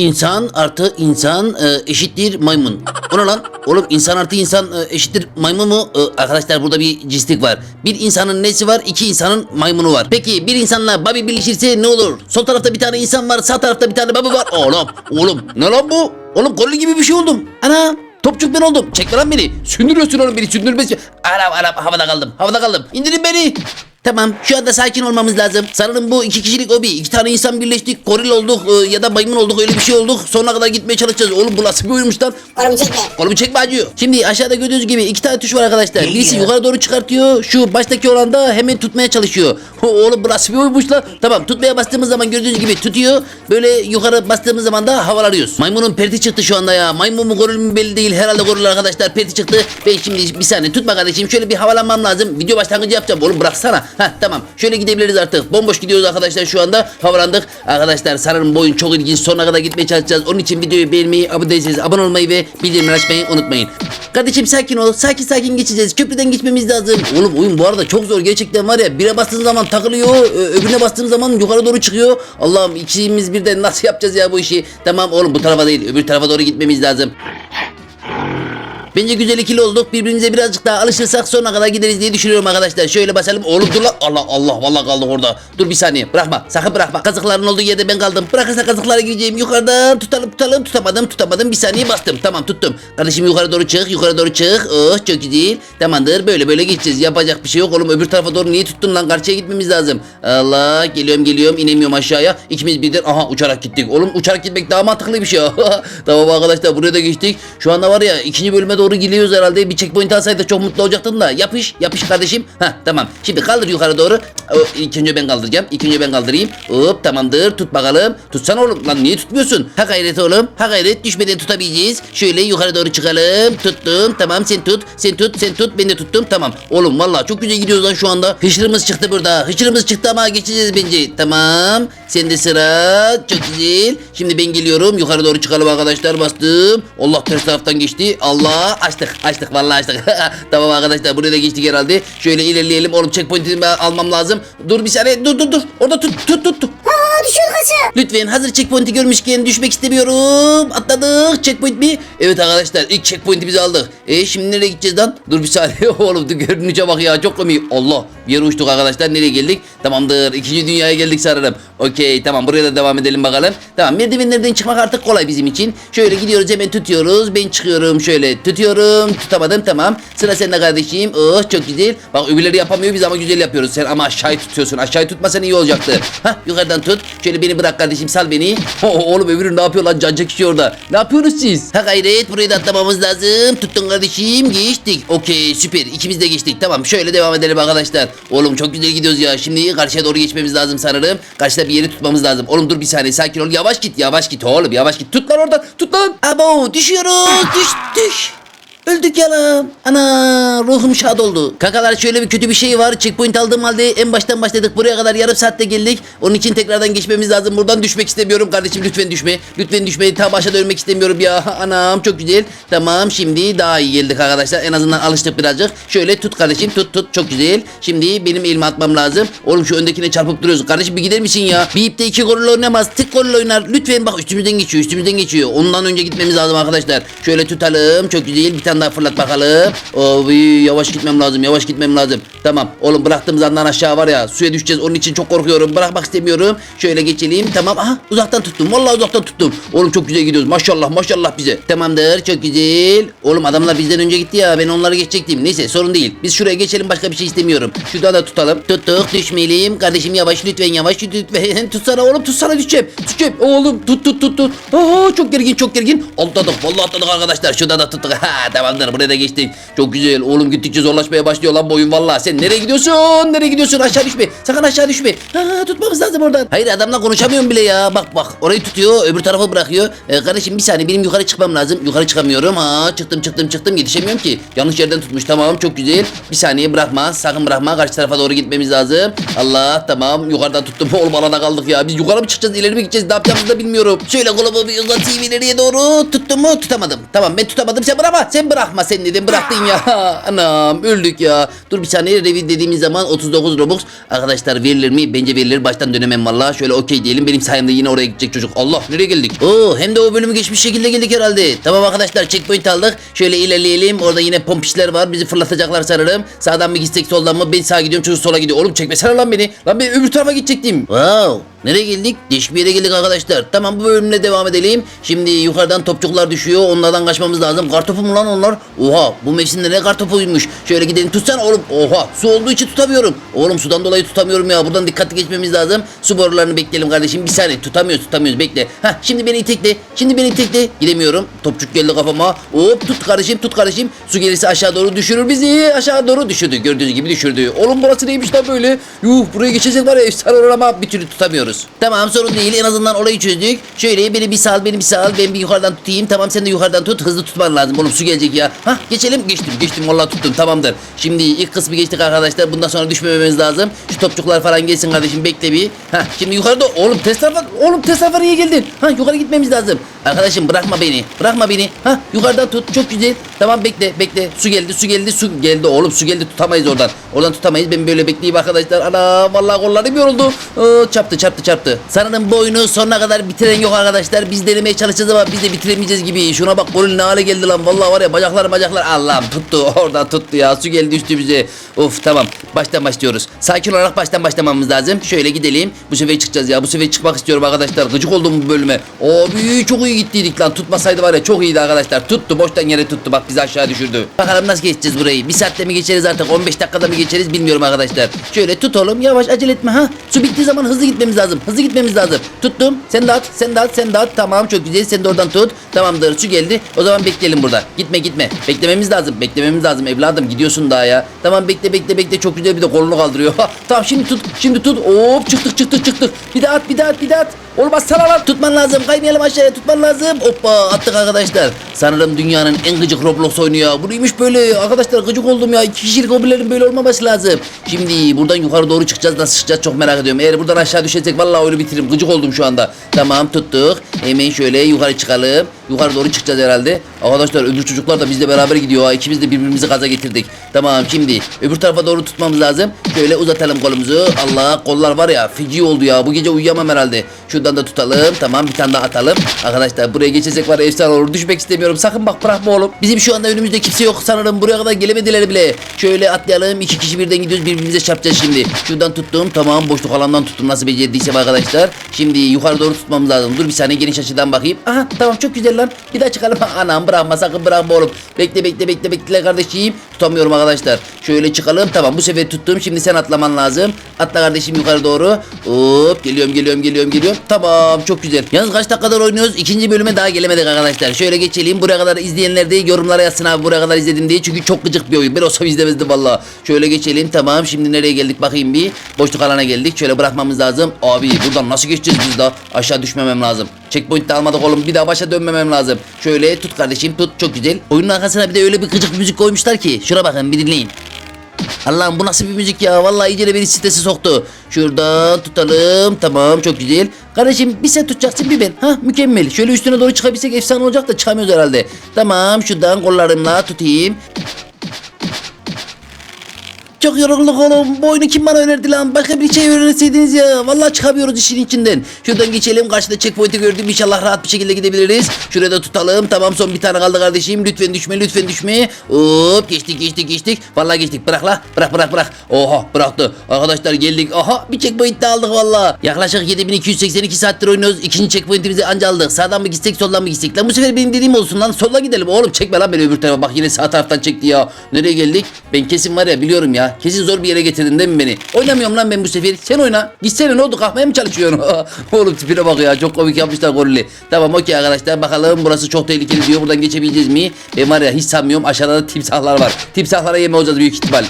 İnsan artı insan e, eşittir maymun. O ne lan? Oğlum insan artı insan e, eşittir maymun mu? E, arkadaşlar burada bir cinslik var. Bir insanın nesi var? iki insanın maymunu var. Peki bir insanla Bobby birleşirse ne olur? Sol tarafta bir tane insan var, sağ tarafta bir tane Bobby var. Oğlum, oğlum ne lan bu? Oğlum kolye gibi bir şey oldum. Ana Topçuk ben oldum. Çekme lan beni. Sündürüyorsun oğlum beni sündürmesi. Anam anam havada kaldım. Havada kaldım. İndirin beni. Tamam şu anda sakin olmamız lazım. Sanırım bu iki kişilik obi. İki tane insan birleştik. Goril olduk e, ya da maymun olduk öyle bir şey olduk. Sonuna kadar gitmeye çalışacağız. Oğlum bu nasıl bir oyunmuş lan? Oğlum çekme. Kolumu çekme acıyor. Şimdi aşağıda gördüğünüz gibi iki tane tuş var arkadaşlar. Birisi yukarı doğru çıkartıyor. Şu baştaki olan da hemen tutmaya çalışıyor. Oğlum bu nasıl bir oyunmuş lan? Tamam tutmaya bastığımız zaman gördüğünüz gibi tutuyor. Böyle yukarı bastığımız zaman da havalanıyoruz. Maymunun perti çıktı şu anda ya. Maymun mu goril mi belli değil. Herhalde goril arkadaşlar perti çıktı. Ben şimdi bir saniye tutma kardeşim. Şöyle bir havalanmam lazım. Video başlangıcı yapacağım. Oğlum bıraksana. Heh tamam. Şöyle gidebiliriz artık. Bomboş gidiyoruz arkadaşlar şu anda. Havalandık. Arkadaşlar sanırım bu oyun çok ilginç. Sonuna kadar gitmeye çalışacağız. Onun için videoyu beğenmeyi, abone değilseniz abone olmayı ve bildirimleri açmayı unutmayın. Kardeşim sakin ol. Sakin sakin geçeceğiz. Köprüden geçmemiz lazım. Oğlum oyun bu arada çok zor. Gerçekten var ya. Bire bastığın zaman takılıyor. Öbürüne bastığın zaman yukarı doğru çıkıyor. Allah'ım ikimiz birden nasıl yapacağız ya bu işi? Tamam oğlum bu tarafa değil. Öbür tarafa doğru gitmemiz lazım. Bence güzel ikili olduk. Birbirimize birazcık daha alışırsak sonuna kadar gideriz diye düşünüyorum arkadaşlar. Şöyle basalım. Oğlum dur lan. Allah Allah vallahi kaldık orada. Dur bir saniye. Bırakma. Sakın bırakma. Kazıkların olduğu yerde ben kaldım. Bırakırsa kazıklara gireceğim. Yukarıdan tutalım tutalım. Tutamadım tutamadım. Bir saniye bastım. Tamam tuttum. Kardeşim yukarı doğru çık. Yukarı doğru çık. Oh çok güzel. Tamamdır. Böyle böyle geçeceğiz. Yapacak bir şey yok oğlum. Öbür tarafa doğru niye tuttun lan? Karşıya gitmemiz lazım. Allah. Geliyorum geliyorum. inemiyorum aşağıya. İkimiz birden. Aha uçarak gittik. Oğlum uçarak gitmek daha mantıklı bir şey. tamam arkadaşlar buraya da geçtik. Şu anda var ya ikinci bölüme doğru gidiyoruz herhalde. Bir checkpoint alsaydık çok mutlu olacaktın da. Yapış yapış kardeşim. Ha tamam. Şimdi kaldır yukarı doğru. O, ilk önce ben kaldıracağım. İlk önce ben kaldırayım. Hop tamamdır. Tut bakalım. Tutsana oğlum. Lan niye tutmuyorsun? Ha gayret oğlum. Ha gayret. Düşmeden tutabileceğiz. Şöyle yukarı doğru çıkalım. Tuttum. Tamam sen tut. Sen tut. Sen tut. Ben de tuttum. Tamam. Oğlum vallahi çok güzel gidiyoruz lan şu anda. Hışırımız çıktı burada. Hışırımız çıktı ama geçeceğiz bence. Tamam. Sen de sıra. Çok güzel. Şimdi ben geliyorum. Yukarı doğru çıkalım arkadaşlar. Bastım. Allah ters taraftan geçti. Allah. Açtık. Açtık. Vallahi açtık. tamam arkadaşlar. Buraya da geçtik herhalde. Şöyle ilerleyelim. Oğlum checkpoint'imi almam lazım. Dur bir saniye. Dur dur dur. Orada tut tut tut. tut. Aa düşüyor. Lütfen hazır checkpoint'i görmüşken düşmek istemiyorum. Atladık. Checkpoint mi? Evet arkadaşlar ilk checkpoint'i biz aldık. E şimdi nereye gideceğiz lan? Dur bir saniye oğlum dur görünüşe bak ya çok komik. Allah yere uçtuk arkadaşlar. Nereye geldik? Tamamdır. İkinci dünyaya geldik sanırım. Okey tamam buraya da devam edelim bakalım. Tamam merdivenlerden çıkmak artık kolay bizim için. Şöyle gidiyoruz hemen tutuyoruz. Ben çıkıyorum şöyle tutuyorum. Tutamadım tamam. Sıra sende kardeşim. Oh çok güzel. Bak öbürleri yapamıyor biz ama güzel yapıyoruz. Sen ama aşağıyı tutuyorsun. Aşağıyı tutmasan iyi olacaktı. Hah yukarıdan tut. Şöyle beni bırak kardeşim sal beni. Oh, oğlum öbürü ne yapıyor lan cancak kişi orada. Ne yapıyorsunuz siz? Ha gayret burayı da atlamamız lazım. Tuttun kardeşim geçtik. Okey süper ikimiz de geçtik. Tamam şöyle devam edelim arkadaşlar. Oğlum çok güzel gidiyoruz ya. Şimdi karşıya doğru geçmemiz lazım sanırım. Karşıda bir yeri tutmamız lazım. Oğlum dur bir saniye sakin ol. Yavaş git yavaş git oğlum yavaş git. Tut lan oradan tut lan. Abo düşüyoruz düş düş. Öldük ya lan. Ana ruhum şad oldu. Kakalar şöyle bir kötü bir şey var. Checkpoint aldığım halde en baştan başladık. Buraya kadar yarım saatte geldik. Onun için tekrardan geçmemiz lazım. Buradan düşmek istemiyorum kardeşim. Lütfen düşme. Lütfen düşme. Ta başa dönmek istemiyorum ya. Anam çok güzel. Tamam şimdi daha iyi geldik arkadaşlar. En azından alıştık birazcık. Şöyle tut kardeşim tut tut. Çok güzel. Şimdi benim elime atmam lazım. Oğlum şu öndekine çarpıp duruyoruz. Kardeşim bir gider misin ya? Bir ipte iki goril oynamaz. Tık goril oynar. Lütfen bak üstümüzden geçiyor. Üstümüzden geçiyor. Ondan önce gitmemiz lazım arkadaşlar. Şöyle tutalım. Çok güzel. Bir tane daha fırlat bakalım. Oy, yavaş gitmem lazım. Yavaş gitmem lazım. Tamam. Oğlum bıraktığımız andan aşağı var ya. Suya düşeceğiz. Onun için çok korkuyorum. Bırakmak istemiyorum. Şöyle geçelim. Tamam. Aha uzaktan tuttum. Vallahi uzaktan tuttum. Oğlum çok güzel gidiyoruz. Maşallah maşallah bize. Tamamdır. Çok güzel. Oğlum adamlar bizden önce gitti ya. Ben onları geçecektim. Neyse sorun değil. Biz şuraya geçelim. Başka bir şey istemiyorum. Şuradan da tutalım. Tuttuk. Düşmeyelim. Kardeşim yavaş lütfen yavaş lütfen. Tutsana oğlum tutsana düşeceğim. Düşeceğim. Oğlum tut tut tut tut. Aa, çok gergin çok gergin. Atladık. Vallahi atladık arkadaşlar. Şuradan da tuttuk. Ha tamamdır. Buraya da geçtik. Çok güzel. Oğlum gittikçe zorlaşmaya başlıyor lan bu oyun vallahi. Sen nereye gidiyorsun? Nereye gidiyorsun? Aşağı düşme. Sakın aşağı düşme. Ha, tutmamız lazım oradan. Hayır adamla konuşamıyorum bile ya. Bak bak. Orayı tutuyor. Öbür tarafı bırakıyor. Ee, kardeşim bir saniye benim yukarı çıkmam lazım. Yukarı çıkamıyorum. Ha çıktım çıktım çıktım. Yetişemiyorum ki. Yanlış yerden tutmuş. Tamam çok güzel. Bir saniye bırakma. Sakın bırakma. Karşı tarafa doğru gitmemiz lazım. Allah tamam. Yukarıdan tuttum. Oğlum alana kaldık ya. Biz yukarı mı çıkacağız? ileri mi gideceğiz? Ne yapacağımızı da bilmiyorum. Şöyle kolumu bir uzatayım ileriye doğru. Tuttum mu? Tutamadım. Tamam ben tutamadım. Sen bırakma. Sen bırakma sen dedim bıraktın ya. Anam öldük ya. Dur bir saniye revi dediğimiz zaman 39 Robux. Arkadaşlar verilir mi? Bence verilir. Baştan dönemem valla. Şöyle okey diyelim. Benim sayemde yine oraya gidecek çocuk. Allah nereye geldik? Oo hem de o bölümü geçmiş şekilde geldik herhalde. Tamam arkadaşlar checkpoint aldık. Şöyle ilerleyelim. Orada yine pompişler var. Bizi fırlatacaklar sanırım. Sağdan mı gitsek soldan mı? Ben sağa gidiyorum çocuk sola gidiyor. Oğlum çekmesene lan beni. Lan ben öbür tarafa gidecektim. Wow. Nereye geldik? Değişik bir yere geldik arkadaşlar. Tamam bu bölümle devam edelim. Şimdi yukarıdan topçuklar düşüyor. Onlardan kaçmamız lazım. Kartopu mu lan onlar? Oha bu mevsimde ne kartopuymuş. Şöyle gidelim tutsana oğlum. Oha su olduğu için tutamıyorum. Oğlum sudan dolayı tutamıyorum ya. Buradan dikkatli geçmemiz lazım. Su borularını bekleyelim kardeşim. Bir saniye tutamıyoruz tutamıyoruz bekle. Hah şimdi beni itekle. Şimdi beni itekle. Gidemiyorum. Topçuk geldi kafama. Hop tut kardeşim tut kardeşim. Su gelirse aşağı doğru düşürür bizi. Aşağı doğru düşürdü. Gördüğünüz gibi düşürdü. Oğlum burası neymiş lan böyle? Yuh buraya geçecek var ya efsane olur ama bir türlü tutamıyoruz. Tamam sorun değil. En azından orayı çözdük. Şöyle beni bir sal beni bir sal. Ben bir yukarıdan tutayım. Tamam sen de yukarıdan tut. Hızlı tutman lazım. Oğlum su gelecek ya. Hah geçelim. Geçtim geçtim. Vallahi tuttum. Tamamdır. Şimdi ilk kısmı geçtik arkadaşlar. Bundan sonra düşmememiz lazım. Şu topçuklar falan gelsin kardeşim. Bekle bir. Hah şimdi yukarıda. Oğlum var. Oğlum var iyi geldin. Hah yukarı gitmemiz lazım. Arkadaşım bırakma beni. Bırakma beni. Hah yukarıdan tut. Çok güzel. Tamam bekle bekle. Su geldi su geldi su geldi. Oğlum su geldi tutamayız oradan. Oradan tutamayız. Ben böyle bekleyeyim arkadaşlar. Ana vallahi kollarım yoruldu. Aa, çarptı çarptı çarptı. Sanırım bu sonuna kadar bitiren yok arkadaşlar. Biz denemeye çalışacağız ama biz de bitiremeyeceğiz gibi. Şuna bak golün ne hale geldi lan. Vallahi var ya bacaklar bacaklar. Allah'ım tuttu. Oradan tuttu ya. Su geldi üstümüze. Of tamam. Baştan başlıyoruz. Sakin olarak baştan başlamamız lazım. Şöyle gidelim. Bu sefer çıkacağız ya. Bu sefer çıkmak istiyorum arkadaşlar. Gıcık oldum bu bölüme. Abi çok iyi gittiydik lan. Tutmasaydı var ya çok iyiydi arkadaşlar. Tuttu. Boştan yere tuttu. Bak bizi aşağı düşürdü. Bakalım nasıl geçeceğiz burayı. Bir saatte mi geçeriz artık? 15 dakikada mı geçeriz bilmiyorum arkadaşlar. Şöyle tut oğlum. Yavaş acele etme ha. Su bittiği zaman hızlı gitmemiz lazım. Hızlı gitmemiz lazım. Tuttum. Sen de at. Sen de at. Sen de at. Tamam çok güzel. Sen de oradan tut. Tamamdır. Su geldi. O zaman bekleyelim burada. Gitme gitme. Beklememiz lazım. Beklememiz lazım evladım. Gidiyorsun daha ya. Tamam bekle bekle bekle. Çok güzel bir de kolunu kaldırıyor. Tamam şimdi tut. Şimdi tut. Hop çıktık çıktık çıktık. Bir daha at bir daha at bir daha at. Olmaz sana lan. Tutman lazım. Kaymayalım aşağıya. Tutman lazım. Hoppa attık arkadaşlar. Sanırım dünyanın en gıcık Roblox oyunu ya. Bu neymiş böyle? Arkadaşlar gıcık oldum ya. İki kişilik hobilerin böyle olmaması lazım. Şimdi buradan yukarı doğru çıkacağız. Nasıl çıkacağız çok merak ediyorum. Eğer buradan aşağı düşersek vallahi oyunu bitiririm. Gıcık oldum şu anda. Tamam tuttuk. Hemen şöyle yukarı çıkalım. Yukarı doğru çıkacağız herhalde. Arkadaşlar öbür çocuklar da bizle beraber gidiyor. ha. İkimiz de birbirimizi gaza getirdik. Tamam şimdi öbür tarafa doğru tutmamız lazım. Şöyle uzatalım kolumuzu. Allah kollar var ya feci oldu ya. Bu gece uyuyamam herhalde. Şuradan da tutalım. Tamam bir tane daha atalım. Arkadaşlar buraya geçecek var efsane olur. Düşmek istemiyorum. Sakın bak bırakma oğlum. Bizim şu anda önümüzde kimse yok sanırım. Buraya kadar gelemediler bile. Şöyle atlayalım. İki kişi birden gidiyoruz. Birbirimize çarpacağız şimdi. Şuradan tuttum. Tamam boşluk alandan tuttum. Nasıl becerdiysem arkadaşlar. Şimdi yukarı doğru tutmamız lazım. Dur bir saniye geniş açıdan bakayım. Aha tamam çok güzel lan. Bir daha çıkalım. Anam bırakma sakın bırakma oğlum. Bekle bekle bekle bekle kardeşim. Tutamıyorum arkadaşlar. Şöyle çıkalım. Tamam bu sefer tuttum. Şimdi sen atlaman lazım. Atla kardeşim yukarı doğru. Hop geliyorum geliyorum geliyorum geliyorum. Tamam çok güzel. Yalnız kaç dakikadır oynuyoruz? İkinci bölüme daha gelemedik arkadaşlar. Şöyle geçelim. Buraya kadar izleyenler de yorumlara yazsın abi buraya kadar izledim diye. Çünkü çok gıcık bir oyun. Ben olsam izlemezdim valla. Şöyle geçelim. Tamam şimdi nereye geldik bakayım bir. Boşluk alana geldik. Şöyle bırakmamız lazım. Abi buradan nasıl geçeceğiz biz daha? Aşağı düşmemem lazım. Checkpoint de almadık oğlum. Bir daha başa dönmemem lazım. Şöyle tut kardeşim tut. Çok güzel. Oyunun arkasına bir de öyle bir gıcık müzik koymuşlar ki. Şuna bakın bir dinleyin. Allah'ım bu nasıl bir müzik ya? Vallahi iyice beni strese soktu. Şuradan tutalım. Tamam çok güzel. Kardeşim bir sen tutacaksın bir ben. Ha mükemmel. Şöyle üstüne doğru çıkabilsek efsane olacak da çıkamıyoruz herhalde. Tamam şuradan kollarımla tutayım. Çok yorulduk oğlum. Bu oyunu kim bana önerdi lan? Başka bir şey öğrenseydiniz ya. Vallahi çıkamıyoruz işin içinden. Şuradan geçelim. Karşıda checkpoint'i gördüm. İnşallah rahat bir şekilde gidebiliriz. Şuraya da tutalım. Tamam son bir tane kaldı kardeşim. Lütfen düşme lütfen düşme. Hop geçtik geçtik geçtik. Vallahi geçtik. Bırak la. Bırak bırak bırak. Oha bıraktı. Arkadaşlar geldik. Aha bir checkpoint de aldık valla. Yaklaşık 7282 saattir oynuyoruz. İkinci checkpoint'imizi anca aldık. Sağdan mı gitsek soldan mı gitsek? Lan bu sefer benim dediğim olsun lan. Sola gidelim. Oğlum çekme lan beni öbür tarafa. Bak yine sağ taraftan çekti ya. Nereye geldik? Ben kesin var ya biliyorum ya. Kesin zor bir yere getirdin değil mi beni? Oynamıyorum lan ben bu sefer. Sen oyna. Gitsene ne oldu kalkmaya mı çalışıyorsun? Oğlum tipine bak ya. Çok komik yapmışlar golü. Tamam okey arkadaşlar bakalım burası çok tehlikeli diyor. Buradan geçebileceğiz mi? Ben var ya hiç sanmıyorum. Aşağıda da timsahlar var. Timsahlara yeme olacağız büyük ihtimal.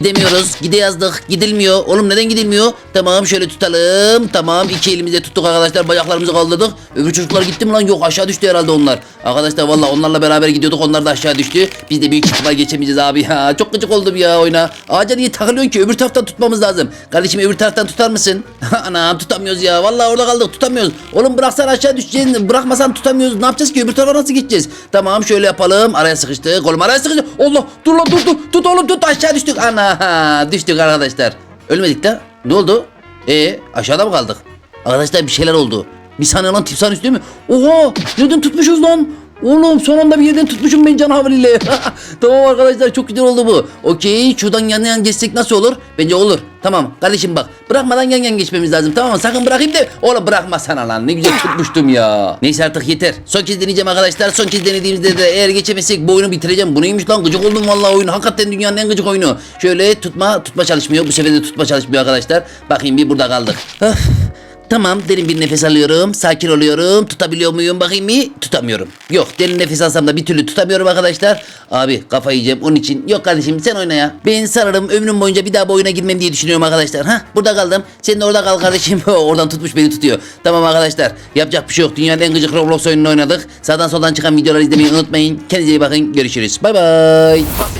Gidemiyoruz. Gide yazdık. Gidilmiyor. Oğlum neden gidilmiyor? Tamam şöyle tutalım. Tamam iki elimizle tuttuk arkadaşlar. Bacaklarımızı kaldırdık. Öbür çocuklar gitti mi lan? Yok aşağı düştü herhalde onlar. Arkadaşlar valla onlarla beraber gidiyorduk. Onlar da aşağı düştü. Biz de büyük ihtimal geçemeyeceğiz abi ya. Çok gıcık oldum ya oyuna. Ağaca niye takılıyorsun ki? Öbür taraftan tutmamız lazım. Kardeşim öbür taraftan tutar mısın? Anam tutamıyoruz ya. Valla orada kaldık tutamıyoruz. Oğlum bıraksan aşağı düşeceğiz. Bırakmasan tutamıyoruz. Ne yapacağız ki? Öbür tarafa nasıl gideceğiz? Tamam şöyle yapalım. Araya sıkıştı. Kolum araya sıkıştı. Allah dur lan dur dur. Tut oğlum tut aşağı düştük. Ana düştük arkadaşlar. Ölmedik de. Ne oldu? E aşağıda mı kaldık? Arkadaşlar bir şeyler oldu. Bir saniye lan timsahın üstü mü? Oha! Nereden tutmuşuz lan? Oğlum son anda bir yerden tutmuşum ben canaveriyle. tamam arkadaşlar çok güzel oldu bu. Okey şuradan yan yan geçsek nasıl olur? Bence olur. Tamam kardeşim bak bırakmadan yan yan geçmemiz lazım tamam mı? Sakın bırakayım da oğlum bırakma sana lan ne güzel tutmuştum ya. Neyse artık yeter. Son kez deneyeceğim arkadaşlar. Son kez denediğimizde de eğer geçemezsek bu oyunu bitireceğim. Bu neymiş lan gıcık oldum vallahi oyunu. Hakikaten dünyanın en gıcık oyunu. Şöyle tutma tutma çalışmıyor. Bu sefer de tutma çalışmıyor arkadaşlar. Bakayım bir burada kaldık. Tamam derin bir nefes alıyorum. Sakin oluyorum. Tutabiliyor muyum bakayım mı? Tutamıyorum. Yok derin nefes alsam da bir türlü tutamıyorum arkadaşlar. Abi kafayı yiyeceğim onun için. Yok kardeşim sen oyna ya. Ben sararım ömrüm boyunca bir daha bu oyuna girmem diye düşünüyorum arkadaşlar. Ha burada kaldım. Sen de orada kal kardeşim. Oradan tutmuş beni tutuyor. Tamam arkadaşlar. Yapacak bir şey yok. Dünyanın en gıcık Roblox oyununu oynadık. Sağdan soldan çıkan videoları izlemeyi unutmayın. Kendinize iyi bakın. Görüşürüz. Bay bay.